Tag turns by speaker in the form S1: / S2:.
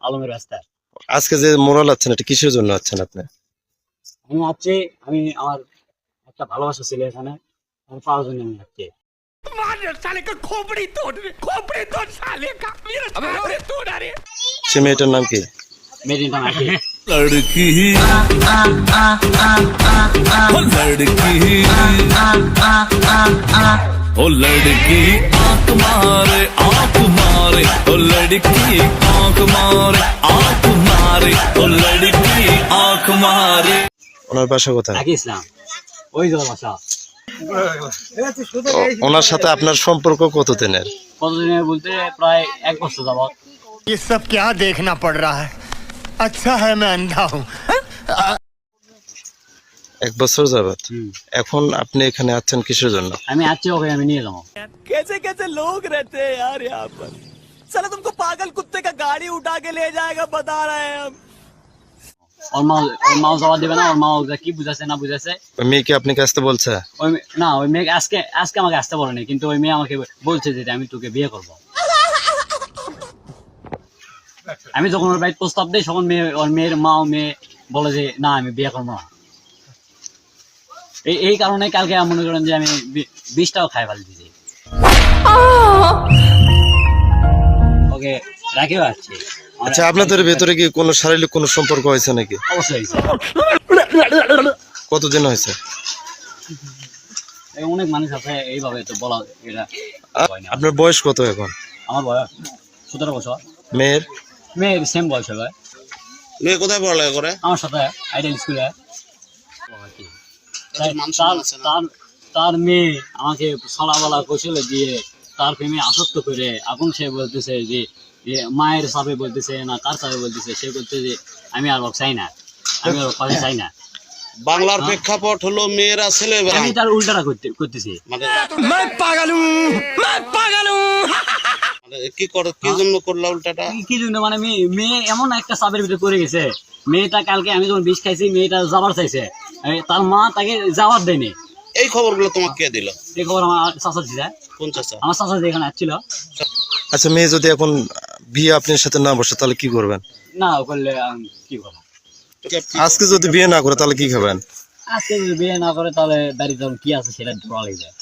S1: আলমের রাস্তা
S2: আজকে যে মোরাল আছেন এটা কিসের জন্য আছেন আপনি
S1: আমি আছি আমি আমার একটা ভালোবাসা ছিল এখানে আমি পাওয়ার জন্য আমি যাচ্ছি
S3: साले का खोपड़ी तोड़ खोपड़ी तोड़ साले का मेरा खोपड़ी तोड़ अरे
S2: সে মেয়েটার নাম কি
S1: মেদিনটা নাকি
S3: लड़की ओ लड़की ओ लड़की आंख मारे आंख मारे ओ लड़की आंख मारे आंख मारे ओ लड़की आंख मारे
S2: ওনার বাসা কোথায়
S1: নাকি ইসলাম ওই যে ওর বাসা
S2: ও- ওনার সাথে আপনার সম্পর্ক কতদিনের
S1: কতদিনের বলতে প্রায় এক বছর যাবত
S4: ये सब क्या देखना पड़ रहा है अच्छा है मैं अंधा हूँ
S2: এক বছর যাবত
S1: হুম।
S2: এখন আপনি এখানে আছেন কিসের জন্য
S1: আমি আছি ওকে আমি নিয়ে যাবো
S3: कैसे कैसे लोग रहते हैं यार यहाँ पर साला तुमको पागल कुत्ते का गाड़ी उठा के ले जाएगा बता रहे हैं हम
S1: ওর মা ওর মাও জবাব দেবে না ওর মা ওকে কি বুঝাচ্ছে না বুঝাচ্ছে
S2: ওই মেয়েকে আপনি আসতে বলছে
S1: ওই মে- না ওই মেয়ে আজকে আজকে আমাকে আসতে বলেনি কিন্তু ওই মেয়ে আমাকে বলছে যে আমি তোকে বিয়ে করব আমি যখন ওর বাড়িতে প্রস্তাব দিই তখন মেয়ে ওর মেয়ের মা ও মেয়ে বলে যে না আমি বিয়ে করবো না এই এই কারণে কালকে আমি মনে করেন যে আমি বি- বিষটাও খাই ফেলে দিয়েছি ওকে রাখেও আসছি
S2: আচ্ছা আপনাদের ভেতরে কি কোনো শারীরিক কোনো সম্পর্ক হয়েছে নাকি?
S1: অবশ্যই।
S2: কতদিন হয়েছে?
S1: অনেক মানুষ আছে এইভাবে তো বলা এটা হয়
S2: আপনার বয়স কত এখন?
S1: আমার বয়স সতেরো বছর।
S2: মেয়ের?
S1: মেয়ের সেম বয়স হবে।
S5: মেয়ে কোথায় পড়ালেখা করে?
S1: আমার সাথে আইডিয়াল স্কুলে। তার তার মেয়ে আমাকে সলাবলা কৌশলে দিয়ে তার প্রেমে আসক্ত করে এখন সে বলতেছে যে মায়ের সাপে বলতেছে না কার সাপে বলতেছে সে বলতে যে আমি আর চাই না আমি আর পাশে চাই না।
S5: বাংলার হ্যাঁ। প্রেক্ষাপট হলো মেয়েরা ছেলে
S1: আমি তার উল্টাটা করতেছি।
S5: মানে- মানে কি করে কি হ্যাঁ। জন্য করল উল্টাটা?
S1: কি জন্য? মানে মেয়ে এমন একটা সাপের ভিতরে করে গেছে। মেয়েটা কালকে আমি যখন বিষ খাইছি মেয়েটা যাবার চাইছে। তার মা তাকে যাওয়ার দেয়নি।
S5: খবরগুলো তোমাকে কে দিল?
S1: এই খবর আমার চাচা দিছে
S5: কোন চাচা?
S1: আমার চাচা এখানে আসছিল
S2: আচ্ছা মেয়ে যদি এখন বিয়ে আপনার সাথে না বসে তাহলে কি করবেন?
S1: না ও করলে কি করব?
S2: আজকে যদি বিয়ে না করে তাহলে কি খাবেন?
S1: আজকে যদি বিয়ে না করে তাহলে বাড়িতে কি আছে সেটা ধরা লেগে যায়।